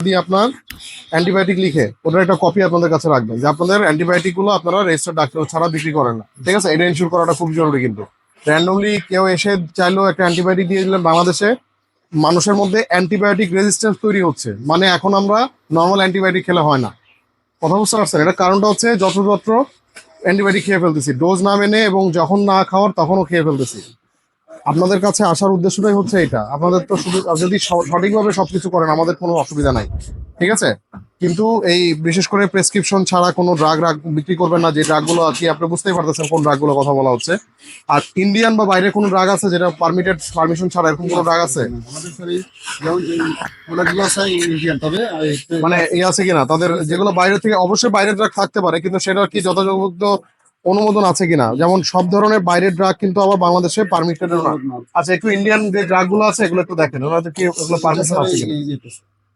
যদি আপনার অ্যান্টিবায়োটিক লিখে, ওটার একটা কপি আপনাদের কাছে রাখবেন, যে আপনাদের অ্যান্টিবায়োটিকগুলো আপনারা রেজিস্টার ডাক্তার ছাড়া বিক্রি করেন না। ঠিক আছে? এটা ইনশিওর করাটা খুব জরুরি কিন্তু। র্যান্ডমলি কেউ এসে চাইলেও একটা অ্যান্টিবায়োটিক দিয়ে দিলেন বাংলাদেশে, মানুষের মধ্যে অ্যান্টিবায়োটিক রেজিস্ট্যান্স তৈরি হচ্ছে। মানে এখন আমরা নর্মাল অ্যান্টিবায়োটিক খেলে হয় না। কথা বুঝতে পারছেন? এটা কারণটা হচ্ছে যত্রযত্র অ্যান্টিবায়োটিক খেয়ে ফেলতেছি। ডোজ না মেনে এবং যখন না খাওয়ার, তখনও খেয়ে ফেলতেছি। আপনাদের কাছে আসার উদ্দেশ্যটাই হচ্ছে এটা। আপনাদের তো শুধু যদি সঠিকভাবে সবকিছু করেন আমাদের কোনো অসুবিধা নাই। ঠিক আছে? কিন্তু এই বিশেষ করে প্রেসক্রিপশন ছাড়া কোনো ড্রাগ রাগ বিক্রি করবেন না যে ড্রাগগুলো আর কি আপনি বুঝতেই পারতেছেন কোন ড্রাগগুলো কথা বলা হচ্ছে। আর ইন্ডিয়ান বা বাইরে কোনো ড্রাগ আছে যেটা পারমিটেড পারমিশন ছাড়া এরকম কোনো ড্রাগ আছে? আছে মানে এই আছে কিনা? তাদের যেগুলো বাইরে থেকে অবশ্যই বাইরের ড্রাগ থাকতে পারে কিন্তু সেটা কি যথাযথ অনুমোদন আছে কিনা? যেমন সব ধরনের বাইরের ড্রাগ কিন্তু আবার বাংলাদেশে পারমিটেড না। আচ্ছা একটু ইন্ডিয়ান যে ড্রাগগুলো আছে এগুলো একটু দেখেন। ওনাদের কি এগুলো পারমিশন আছে কিনা? এটা,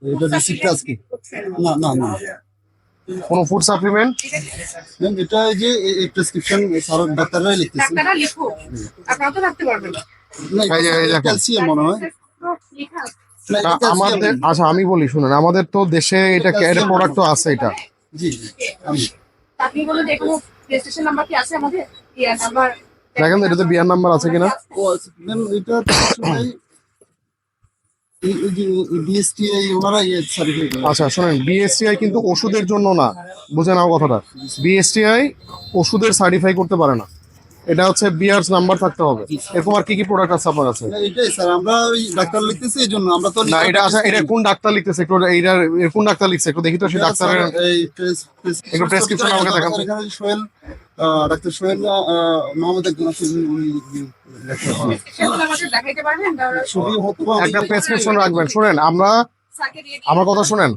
এটা যে সিট্রাস কি? না না না। কোনো ফুড সাপ্লিমেন্ট এটা এই যে এই প্রেসক্রিপশন স্যার ডাক্তাররাই লিখতেছে। ডাক্তাররা লিখুক। আপনারা তো রাখতে পারবেন। না ক্যালসিয়াম মনে হয়। লেখা। আমাদের আচ্ছা আমি বলি শুনুন আমাদের তো দেশে এটা প্রোডাক্ট তো আছে এটা। জি জি, আমি আপনি বলুন যে কোনো রেজিস্ট্রেশন নাম্বার কি আছে আমাদের? ইয়ার নাম্বার দেখেন তো এটাতে বিয়ার নাম্বার আছে কিনা? ও ম্যাম এটা ইয়ে আচ্ছা শোনেন বিএসটিআই কিন্তু ওষুধের জন্য না। বুঝে নাও কথাটা। বিএসটিআই ওষুধের সার্টিফাই করতে পারে না। এটা হচ্ছে বিয়ার্স নাম্বার থাকতে হবে। এরকম আর কি কি প্রোডাক্ট আছে আপনার কাছে? না, এটাই স্যার আমরা ডাক্তার লিখতেছি এই জন্য আমরা তো না এটা আচ্ছা এটা কোন ডাক্তার লিখতেছে? একটু এইটার এর কোন ডাক্তার লিখছে? একটু দেখি তো সেই ডাক্তারের এই প্রেস- প্রেস- একটু prescription আমাকে দেখান। সোহেল ডাক্তার সোহেল মোহাম্মদ একজন একটা প্রেসক্রিপশন রাখবেন। শুনেন আমরা। আমার কথা শুনেন।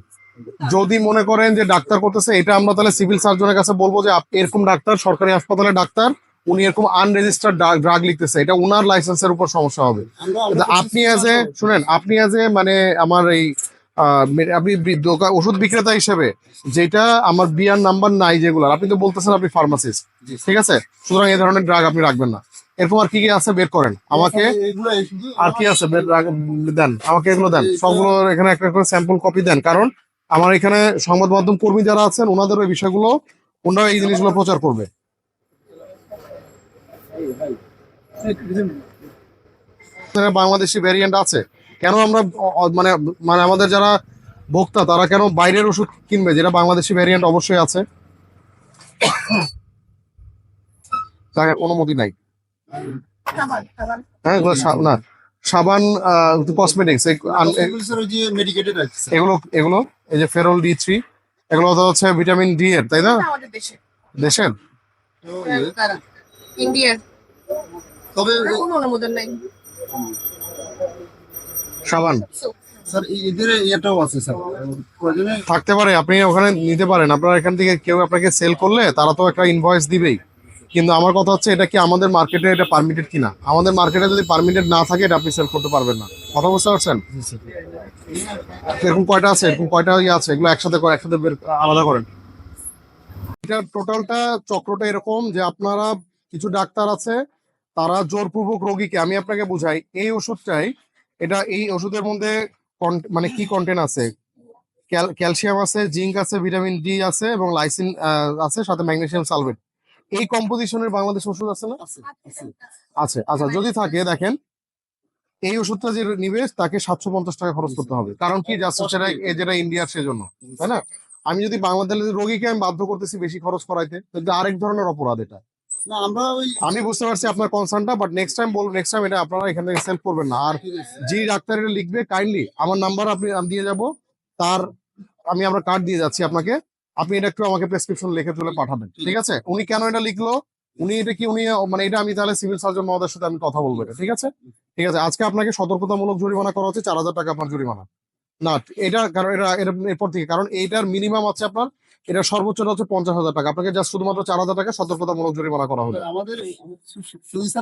যদি মনে করেন যে ডাক্তার করতেছে এটা আমরা তাহলে সিভিল সার্জনের কাছে বলব যে আপ- এরকম ডাক্তার সরকারি হাসপাতালে ডাক্তার উনি এরকম আনরেজিস্টার্ড ড্রাগ লিখতেছে। এটা উনার লাইসেন্সের উপর সমস্যা হবে। আপনি অ্যাজ এ শুনেন আপনি অ্যাজ এ মানে আমার এই আপনি দোকান ওষুধ বিক্রেতা হিসেবে যেটা আমার বিয়ার নাম্বার নাই যেগুলো আপনি তো বলতেছেন আপনি ফার্মাসিস্ট ঠিক আছে? সুতরাং এই ধরনের ড্রাগ আপনি রাখবেন না। এরকম আর কি কি আছে বের করেন? আমাকে আর কি আছে? দেন আমাকে এগুলো দেন। সবগুলো এখানে একটা করে স্যাম্পল কপি দেন। কারণ আমার এখানে সংবাদ মাধ্যম কর্মী যারা আছেন ওনাদের ওই বিষয়গুলো ওনারা এই জিনিসগুলো প্রচার করবে। বাংলাদেশি ভ্যারিয়েন্ট আছে কেন আমরা মানে মানে আমাদের যারা ভোক্তা তারা কেন বাইরের ওষুধ কিনবে যেটা বাংলাদেশি ভ্যারিয়েন্ট অবশ্যই আছে তার অনুমতি নাই। হ্যাঁ এগুলো না সাবান কসমেটিক্স এগুলো। এগুলো এগুলো এই যে ফেরল ডি থ্রি এগুলো তো হচ্ছে ভিটামিন ডি এর তাই না দেশের ইন্ডিয়ার তবে কোনো অনুমোদন নাই। সাবান। স্যার এদের ইয়েটাও আছে স্যার। থাকতে পারে আপনি ওখানে নিতে পারেন। আপনার এখান থেকে কেউ আপনাকে সেল করলে তারা তো একটা ইনভয়েস দিবেই। কিন্তু আমার কথা হচ্ছে এটা কি আমাদের মার্কেটে এটা পারমিটেড কিনা? আমাদের মার্কেটে যদি পারমিটেড না থাকে এটা আপনি সেল করতে পারবেন না। কথা বুঝতে পারছেন? এরকম কয়টা আছে? এরকম কয়টা ইয়ে আছে? এগুলো একসাথে করে একসাথে আলাদা করেন। এটা টোটালটা চক্রটা এরকম যে আপনারা কিছু ডাক্তার আছে তারা জোরপূর্বক রোগীকে আমি আপনাকে বুঝাই এই ওষুধটাই এটা এই ওষুধের মধ্যে মানে কি কন্টেন্ট আছে? ক্যালসিয়াম আছে জিঙ্ক আছে ভিটামিন ডি আছে এবং লাইসিন আছে সাথে ম্যাগনেসিয়াম সালভেট এই কম্পোজিশনের বাংলাদেশ ওষুধ আছে না? আছে। আচ্ছা যদি থাকে দেখেন এই ওষুধটা যে নিবে তাকে সাতশো পঞ্চাশ টাকা খরচ করতে হবে। কারণ কি জাস্ট সেটা যেটা ইন্ডিয়ার সেজন্য তাই না? আমি যদি বাংলাদেশের রোগীকে আমি বাধ্য করতেছি বেশি খরচ করাইতে আরেক ধরনের অপরাধ এটা। আমি বুঝতে পারছি আপনার কনসার্নটা বাট নেক্সট টাইম বলব নেক্সট টাইম এটা আপনারা এখান থেকে করবেন না। আর যে ডাক্তার এটা লিখবে কাইন্ডলি আমার নাম্বার আপনি দিয়ে যাব তার আমি আমরা কার্ড দিয়ে যাচ্ছি আপনাকে আপনি এটা একটু আমাকে প্রেসক্রিপশন লিখে তুলে পাঠাবেন ঠিক আছে? উনি কেন এটা লিখলো? উনি এটা কি উনি মানে এটা আমি তাহলে সিভিল সার্জন মহোদয়ের সাথে আমি কথা বলব এটা ঠিক আছে? ঠিক আছে আজকে আপনাকে সতর্কতামূলক জরিমানা করা হচ্ছে চার হাজার টাকা আপনার জরিমানা। না এটা কারণ এটা এটা- এরপর থেকে কারণ এইটার মিনিমাম আছে আপনার এটা সর্বোচ্চটা হচ্ছে পঞ্চাশ হাজার টাকা। আপনাকে জাস্ট শুধুমাত্র চার হাজার টাকা সতর্কতামূলক জরিমানা করা হবে। আমাদের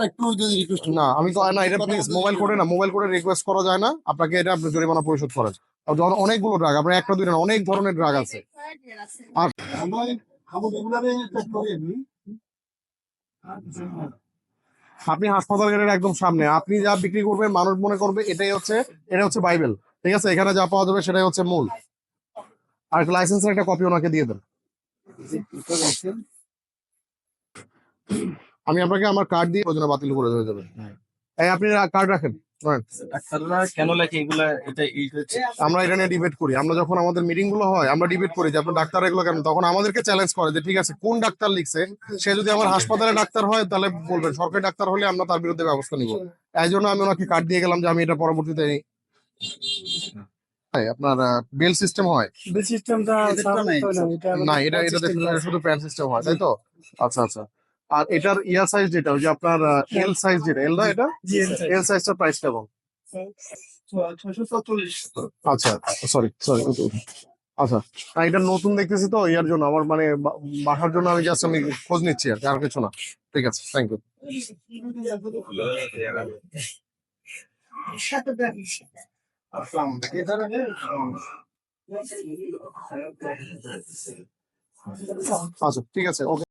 একটু রিকোয়েস্ট না আমি তো না এটা প্লিজ মোবাইল করে না মোবাইল করে রিকোয়েস্ট করা যায় না। আপনাকে এটা আপনি জরিমানা পরিশোধ করেন। যখন অনেকগুলো ড্রাগ আপনার একটা দুইটা না অনেক ধরনের ড্রাগ আছে। আর আপনি হাসপাতাল গেটের একদম সামনে। আপনি যা বিক্রি করবেন মানুষ মনে করবে এটাই হচ্ছে এটা হচ্ছে বাইবেল। ঠিক আছে? এখানে যা পাওয়া যাবে সেটাই হচ্ছে মূল। আর লাইসেন্সের একটা কপি ওনাকে দিয়ে দেন। আমি আপনাকে আমার কার্ড দিয়ে ওজনে বাতিল করে হয়ে যাবে এই আপনি কার্ড রাখেন। কেন লেখে এগুলা? এটা আমরা এটা নিয়ে ডিবেট করি। আমরা যখন আমাদের মিটিংগুলো হয় আমরা ডিবেট করি যে আপনার ডাক্তার এগুলো কেন? তখন আমাদেরকে চ্যালেঞ্জ করে যে ঠিক আছে কোন ডাক্তার লিখছে? সে যদি আমার হাসপাতালে ডাক্তার হয় তাহলে বলবেন সরকারি ডাক্তার হলে আমরা তার বিরুদ্ধে ব্যবস্থা নিব। এই জন্য আমি ওনাকে কার্ড দিয়ে গেলাম যে আমি এটা পরবর্তীতে হ্যাঁ, আপনার বেল সিস্টেম হয়। বিল সিস্টেমটা না এটা এটা দেখুন, শুধু প্যান সিস্টেম হয় তাই তো? আচ্ছা আচ্ছা। আর এটার ইয়ার সাইজ যেটা ওই যে আপনার এল সাইজ যেটা এল না এটা? এল সাইজটার প্রাইস কেমন? আচ্ছা সরি সরি আচ্ছা না এটা নতুন দেখতেছি তো ইয়ার জন্য আমার মানে বাসার জন্য আমি জাস্ট আমি খোঁজ নিচ্ছি আর কি, আর কিছু না। ঠিক আছে থ্যাংক ইউ আচ্ছা ঠিক আছে ওকে।